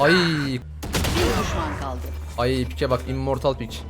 Ay Bir düşman kaldı. ay pike bak immortal pik.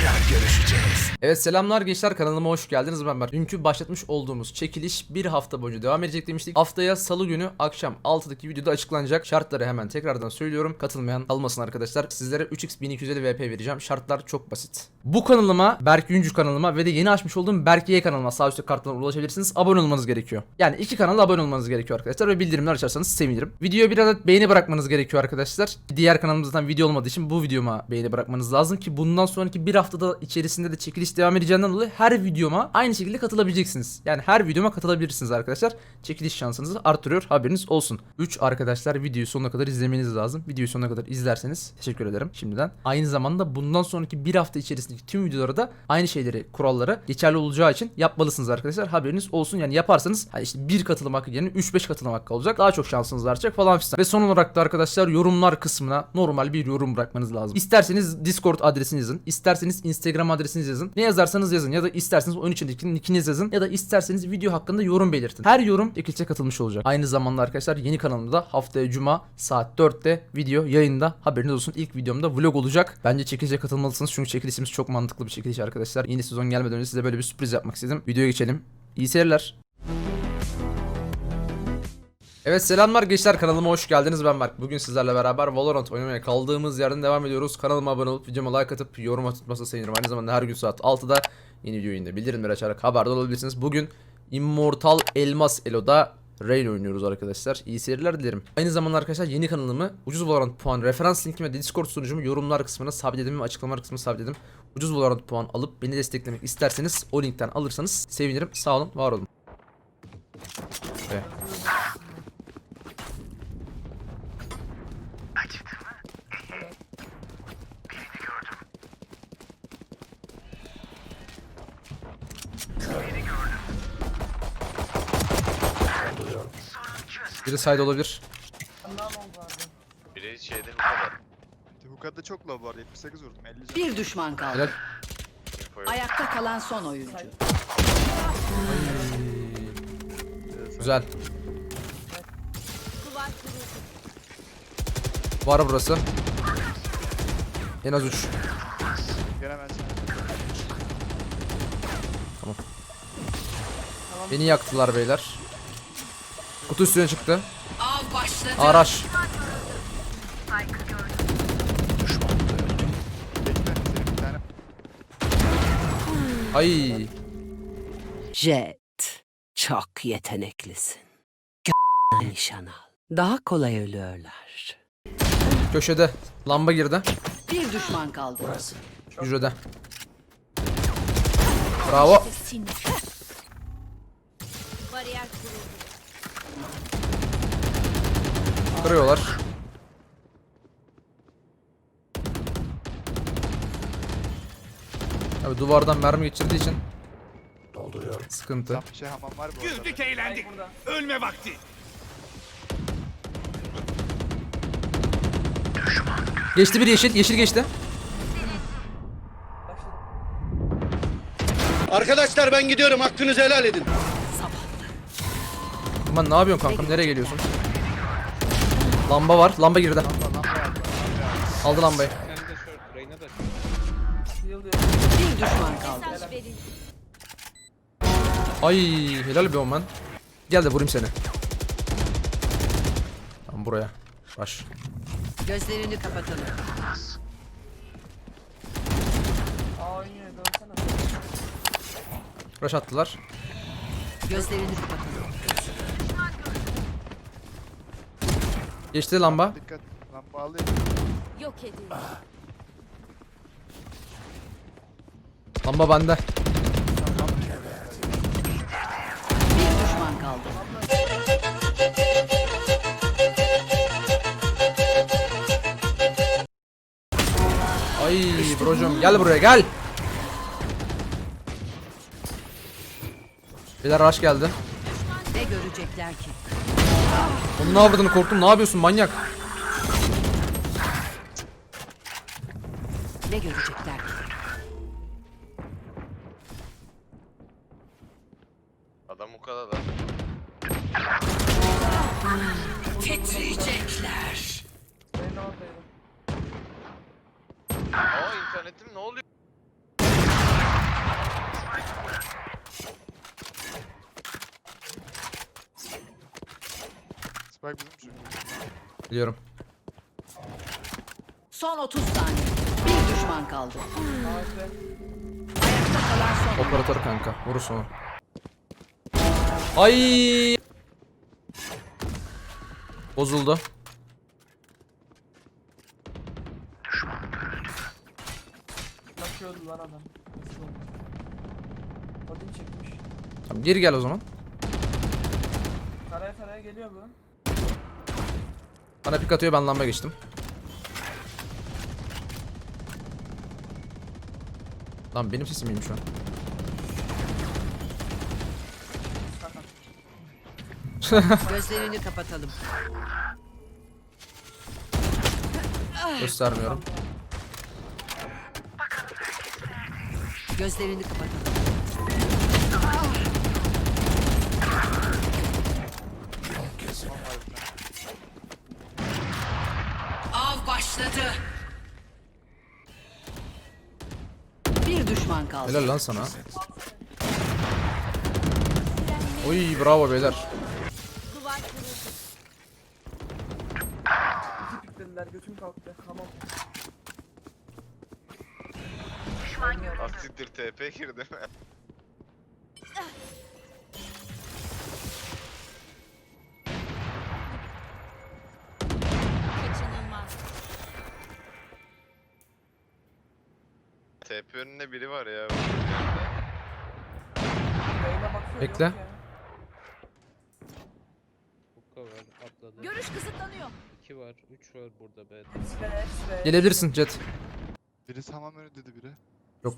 Tekrar görüşeceğiz. Evet selamlar gençler kanalıma hoş geldiniz ben Berk. Dünkü başlatmış olduğumuz çekiliş bir hafta boyunca devam edecek demiştik. Haftaya salı günü akşam 6'daki videoda açıklanacak. Şartları hemen tekrardan söylüyorum. Katılmayan kalmasın arkadaşlar. Sizlere 3x 1250 VP vereceğim. Şartlar çok basit. Bu kanalıma, Berk Güncü kanalıma ve de yeni açmış olduğum Berkiye kanalıma sağ üstte karttan ulaşabilirsiniz. Abone olmanız gerekiyor. Yani iki kanala abone olmanız gerekiyor arkadaşlar ve bildirimler açarsanız sevinirim. Videoya bir adet beğeni bırakmanız gerekiyor arkadaşlar. Diğer kanalımızda zaten video olmadığı için bu videoma beğeni bırakmanız lazım ki bundan sonraki bir haftada içerisinde de çekiliş devam edeceğinden dolayı her videoma aynı şekilde katılabileceksiniz. Yani her videoma katılabilirsiniz arkadaşlar. Çekiliş şansınızı artırıyor haberiniz olsun. 3 arkadaşlar videoyu sonuna kadar izlemeniz lazım. Videoyu sonuna kadar izlerseniz teşekkür ederim şimdiden. Aynı zamanda bundan sonraki bir hafta içerisindeki tüm videolara da aynı şeyleri, kuralları geçerli olacağı için yapmalısınız arkadaşlar. Haberiniz olsun. Yani yaparsanız hani işte bir katılım hakkı yerine 3-5 katılım hakkı olacak. Daha çok şansınız artacak falan filan. Ve son olarak da arkadaşlar yorumlar kısmına normal bir yorum bırakmanız lazım. İsterseniz Discord adresini yazın. isterseniz Instagram adresinizi yazın. Ne yazarsanız yazın. Ya da isterseniz oyun içindeki nickinizi yazın. Ya da isterseniz video hakkında yorum belirtin. Her yorum çekilişe katılmış olacak. Aynı zamanda arkadaşlar yeni kanalımda haftaya cuma saat 4'te video yayında. Haberiniz olsun. İlk videomda vlog olacak. Bence çekilişe katılmalısınız. Çünkü çekilişimiz çok mantıklı bir çekiliş arkadaşlar. Yeni sezon gelmeden önce size böyle bir sürpriz yapmak istedim. Videoya geçelim. İyi seyirler. Evet selamlar gençler kanalıma hoş geldiniz ben Berk. Bugün sizlerle beraber Valorant oynamaya kaldığımız yerden devam ediyoruz. Kanalıma abone olup videoma like atıp yorum tutmasını sevinirim. Aynı zamanda her gün saat 6'da yeni video yayında bildirimleri açarak haberdar olabilirsiniz. Bugün Immortal Elmas Elo'da Rain oynuyoruz arkadaşlar. İyi seyirler dilerim. Aynı zamanda arkadaşlar yeni kanalımı ucuz Valorant puan referans linkimi ve Discord sunucumu yorumlar kısmına sabitledim ve açıklamalar kısmına sabitledim. Ucuz Valorant puan alıp beni desteklemek isterseniz o linkten alırsanız sevinirim. Sağ olun, var olun. Evet. Biri side olabilir. Biri şeyde bu kadar. Hukada çok low var. 78 vurdum. 50 can. Bir düşman kaldı. Helal. Ayakta kalan son oyuncu. Güzel. Var burası. En az 3. Gene ben sana. Beni yaktılar beyler. Kutu üstüne çıktı. Araç. Ay. Jet, çok yeteneklisin. Gö- nişan al. Daha kolay ölüyorlar. Köşede. Lamba girdi. Bir düşman kaldı. Hücrede. Bravo. Kırıyorlar. Abi duvardan mermi geçirdiği için sıkıntı. Tam şey hamam var bu arada. Güldük eğlendik. Ölme vakti. Geçti bir yeşil, yeşil geçti. Arkadaşlar ben gidiyorum hakkınızı helal edin. Aman ne yapıyorsun kankam? Nereye geliyorsun? Lamba var. Lamba girdi. Aldı lambayı. Bir düşman kaldı. Mesaj verildi. Ay helal be oman. Gel de vurayım seni. Tamam buraya. Baş. Gözlerini kapatalım. Rush attılar. Gözlerini kapatalım. Geçti lamba. Dikkat. Lan bağlıyım. Yok edildi. Lamba bende. Bir düşman kaldı. Brocum gel buraya gel. Beyler rush geldi. Ne görecekler ki? Onun ne yaptığını korktum. Ne yapıyorsun manyak? Ne görecekler ki? Adam bu kadar da. Titriyecekler. Gittim ne oluyor? Spike bizim çünkü. Biliyorum. Son 30 saniye. Bir düşman kaldı. Ayakta kalan son. Operatör kanka. Vurursun onu. Ay. Bozuldu. Bakıyordu lan adam. Nasıl oldu? Odin çekmiş. Tamam geri gel o zaman. Taraya taraya geliyor bu. Bana pik atıyor ben lamba geçtim. Lan benim sesim miyim şu an? Gözlerini kapatalım. Göstermiyorum. Gözlerini kapatalım. Av başladı. Bir düşman kaldı. Helal lan sana. Oy bravo beyler. Götüm kalktı. Tamam. Asiktir TP girdi. Kaçınılmaz. TP önünde biri var ya. Bakıyor Bekle. yok ya. Hukka var atladı. Görüş kısıtlanıyor. 2 var 3 var burada be. Hepsi hepsi. Gelebilirsin Jet. Biri hamam önü dedi biri. Yok.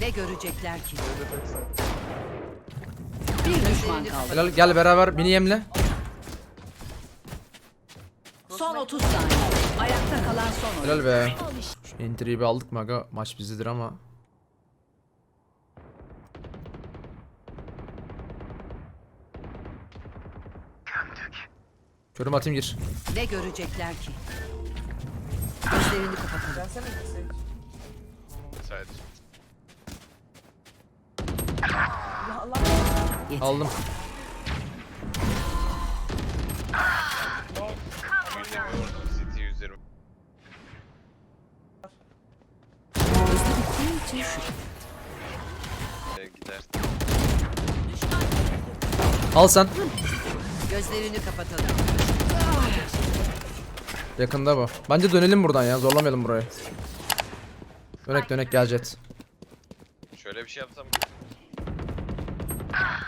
Ne görecekler ki? Bir düşman kaldı. Helal gel beraber beni yemle. Son 30 saniye. Ayakta kalan son oyun. Helal be. Şu entry'yi bir aldık mı aga? Maç bizdedir ama. Körüm atayım gir. Ne görecekler ki? Gözlerini kapatalım. Gelsene. Ya Allah. Yeter. Aldım. City 120. Hızlı bittiği için şu. Gider. Al sen. Gözlerini kapatalım. Yakında bu. Bence dönelim buradan ya. Zorlamayalım burayı. Dönek dönek gel Jet. Şöyle bir şey yapsam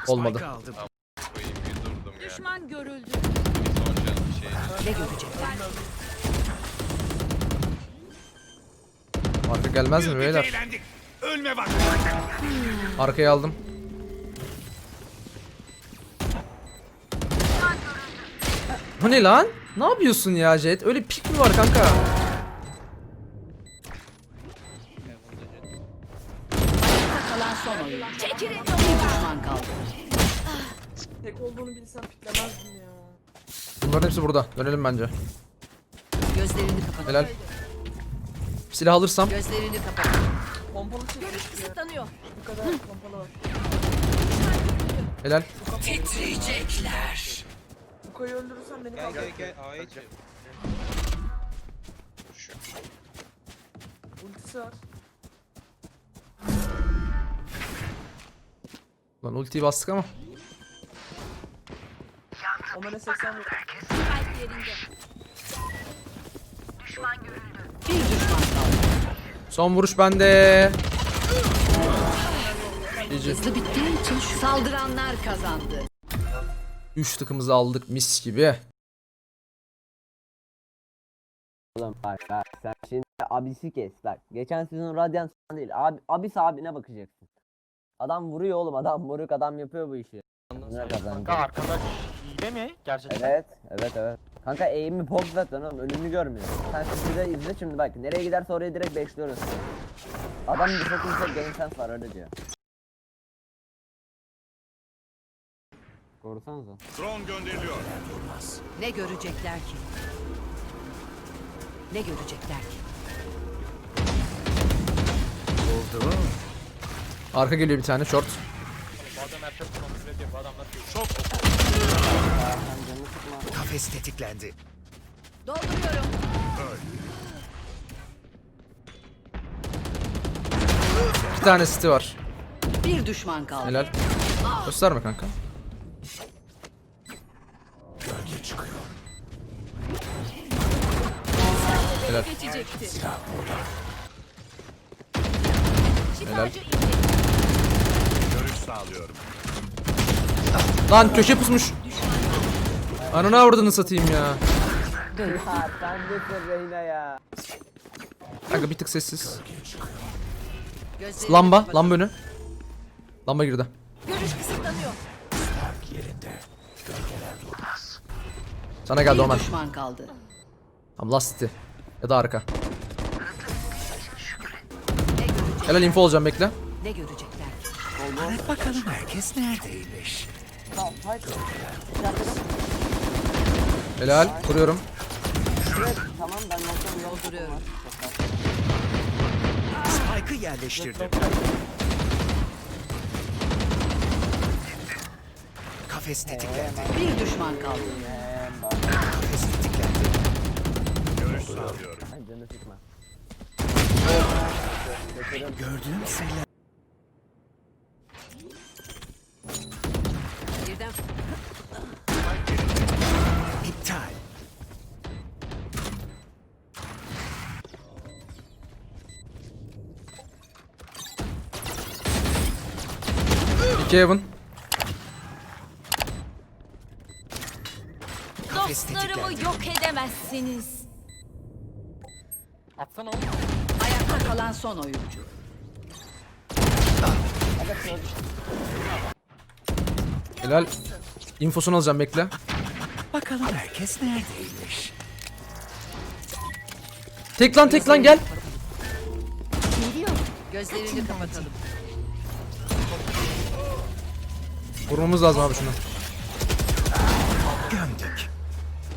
Olmadı. koyayım bir durdum ya. Düşman görüldü. Bir son canım şey. Ne görecekler? Arka gelmez mi beyler? eğlendik. Ölme. Arkayı aldım. Bu ne lan? Ne yapıyorsun ya Jet? Öyle pik mi var kanka? Kalan son oyun. Çekilin. Bir düşman kaldı. Tek olduğunu bilsem piklemezdim ya. Bunların hepsi burada. Dönelim bence. Gözlerini kapatalım. Helal. Silah alırsam. Gözlerini kapatalım. Pompalı çekmiş Görüş kısıtlanıyor. Bu kadar pompalı var. Helal. Titriyecekler. Bu koyu öldürürsen beni Gel kaldır. gel gel A'ya çık. Şu. Ultisi var. Lan ultiyi bastık ama. Omene 80 vur. Kalp yerinde. Bir düşman kaldı. Son vuruş bende. Hızlı bittiği için. Saldıranlar kazandı. 3 tıkımızı aldık mis gibi. Oğlum bak bak sen şimdi abisi kes bak. Geçen sezon Radiant falan değil. Abi, abis abine bakacaksın. Adam vuruyor oğlum adam vuruk adam yapıyor bu işi. Ne kazandı? arkadaş hile mi? Gerçekten. Evet evet evet. Kanka eğimi pop zaten oğlum önünü görmüyor. Sen şimdi de izle şimdi bak nereye giderse oraya direkt beşliyoruz. Adam bir çok yüksek game sense var öyle diyor. Korusanıza. Drone gönderiliyor. Ne görecekler ki? Ne görecekler ki? Arka geliyor bir tane short. Kontrol ediyor. Bu adamlar. Kafes tetiklendi. Dolduruyorum. İki tane city var. Bir düşman kaldı. Helal. Gösterme kanka. Helal. Geçecekti. Helal. Görüş sağlıyorum. Lan köşe pusmuş. Ananı avradını satayım ya. Kanka bir tık sessiz. Lamba, lamba önü. Lamba girdi. Görüş kısıtlanıyor. Sana geldi Omen. düşman kaldı. Tamam last city. Ya da arka. Helal info olacağım bekle. Ne görecekler? Bakalım herkes neredeymiş? Helal. Kuruyorum. Tamam ben noktam yol Dolduruyorum. Spike'ı yerleştirdim. Kafes tetiklendi. Bir düşman kaldı. Hem bak. Kafes tetiklendi. Sağlıyorum. Ay canını sıkma. Gördüğüm sayılar. Birden İptal. İki Dostlarımı yok edemezsiniz. Atsana oğlum. ayakta kalan son oyuncu. Helal. Infosunu alacağım bekle. Bakalım herkes neredeymiş? Tek lan tek lan gel. Gözlerini kapatalım. Vurmamız lazım abi şunu. Gömdük.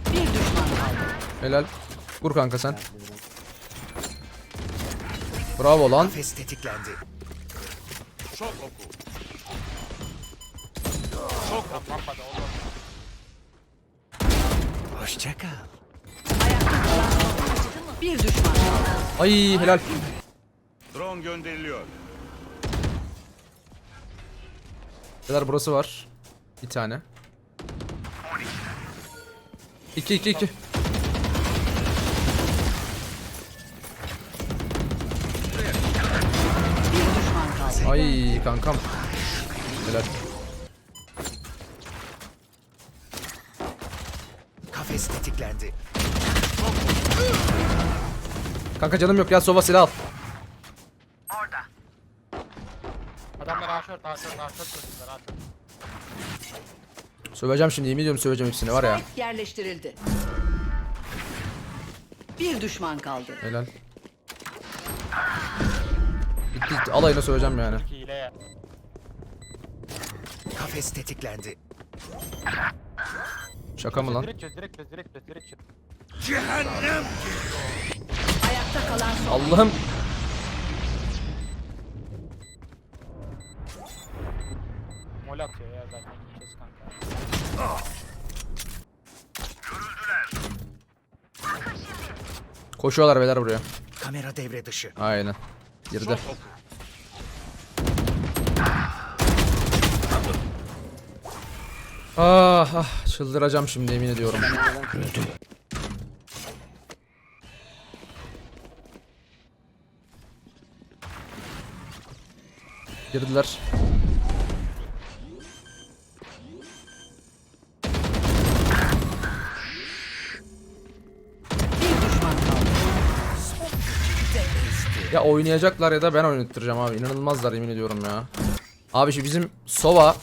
Bir düşman kaldı. Helal. Vur kanka sen. Bravo lan. Kafes tetiklendi. Çok oku. Hoşça kal. Ayakta kalan son oyuncu. Bir düşman. Ay helal. Drone gönderiliyor. Helal burası var. Bir tane. 2 2 2. Ay kankam. Helal. Kafes tetiklendi. Kanka canım yok ya sova silah al. Adamlar aşört aşört aşört koşuyorlar aşört. Söveceğim şimdi yemin ediyorum söveceğim hepsini var ya. Spike yerleştirildi. Bir düşman kaldı. Helal. Gitti alayına söveceğim yani. Hile. Kafes tetiklendi. Şaka mı lan? Direkt çöz direkt çöz direkt çöz direkt çöz. Ayakta kalan son. Allah'ım. Mol atıyor ya zaten. Çöz kanka. Koşuyorlar beyler buraya. Kamera devre dışı. Aynen. Girdi. Ah ah çıldıracağım şimdi yemin ediyorum. Girdiler. Ya oynayacaklar ya da ben oynattıracağım abi. İnanılmazlar yemin ediyorum ya. Abi şu bizim Sova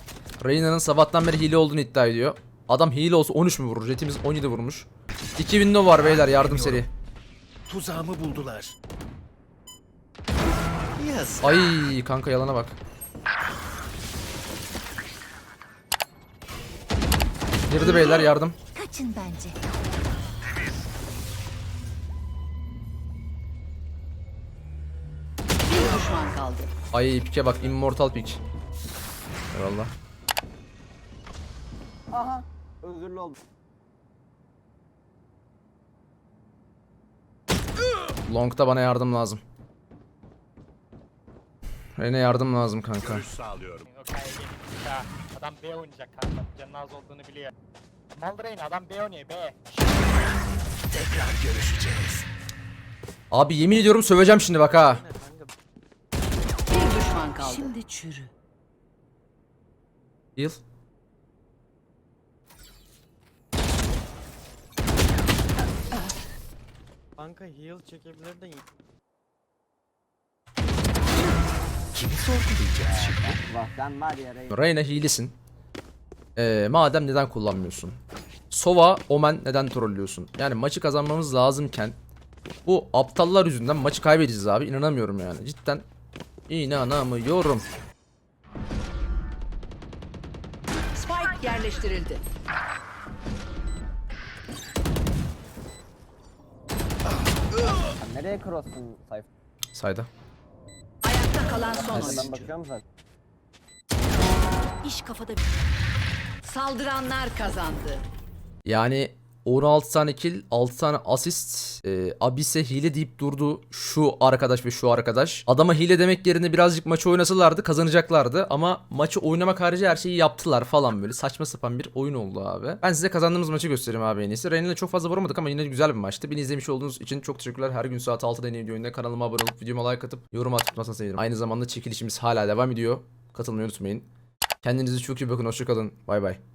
Reyna'nın sabahtan beri hile olduğunu iddia ediyor. Adam hile olsa 13 mü vurur? Jetimiz 17 vurmuş. 2 window var beyler yardım seri. Tuzağımı buldular. Ay kanka yalana bak. Girdi beyler yardım. Kaçın bence. Kaldı. Ay pike bak immortal pik. Eyvallah. Aha. Özürlü oldum. Long'da bana yardım lazım. Rene yardım lazım kanka. Görüş sağlıyorum. Okey. Ya adam B oynayacak kanka. Canın az olduğunu biliyor. Maldrain adam B oynuyor B. Tekrar görüşeceğiz. Abi yemin ediyorum söveceğim şimdi bak ha. Düşman kaldı. Şimdi çürü. Heal. Kanka heal çekebilir de Kimi sorgulayacağız şimdi? Bak sen var ya Rey. Reyna hilesin. Ee, madem neden kullanmıyorsun? Sova, Omen neden trollüyorsun? Yani maçı kazanmamız lazımken bu aptallar yüzünden maçı kaybedeceğiz abi. İnanamıyorum yani. Cidden inanamıyorum. Spike yerleştirildi. Sen nereye cross'un sayfa? Sayda. Ayakta kalan son Ben oyuncu. bakıyorum zaten. İş kafada Saldıranlar kazandı. Yani 16 tane kill, 6 tane asist. E, Abise hile deyip durdu şu arkadaş ve şu arkadaş. Adama hile demek yerine birazcık maçı oynasalardı kazanacaklardı. Ama maçı oynamak harici her şeyi yaptılar falan böyle. Saçma sapan bir oyun oldu abi. Ben size kazandığımız maçı göstereyim abi en iyisi. Reyna'yla çok fazla vuramadık ama yine güzel bir maçtı. Beni izlemiş olduğunuz için çok teşekkürler. Her gün saat 6'da yeni video oyunda kanalıma abone olup videoma like atıp yorum atıp tutmasını sevinirim. Aynı zamanda çekilişimiz hala devam ediyor. Katılmayı unutmayın. Kendinize çok iyi bakın. Hoşçakalın. Bay bay.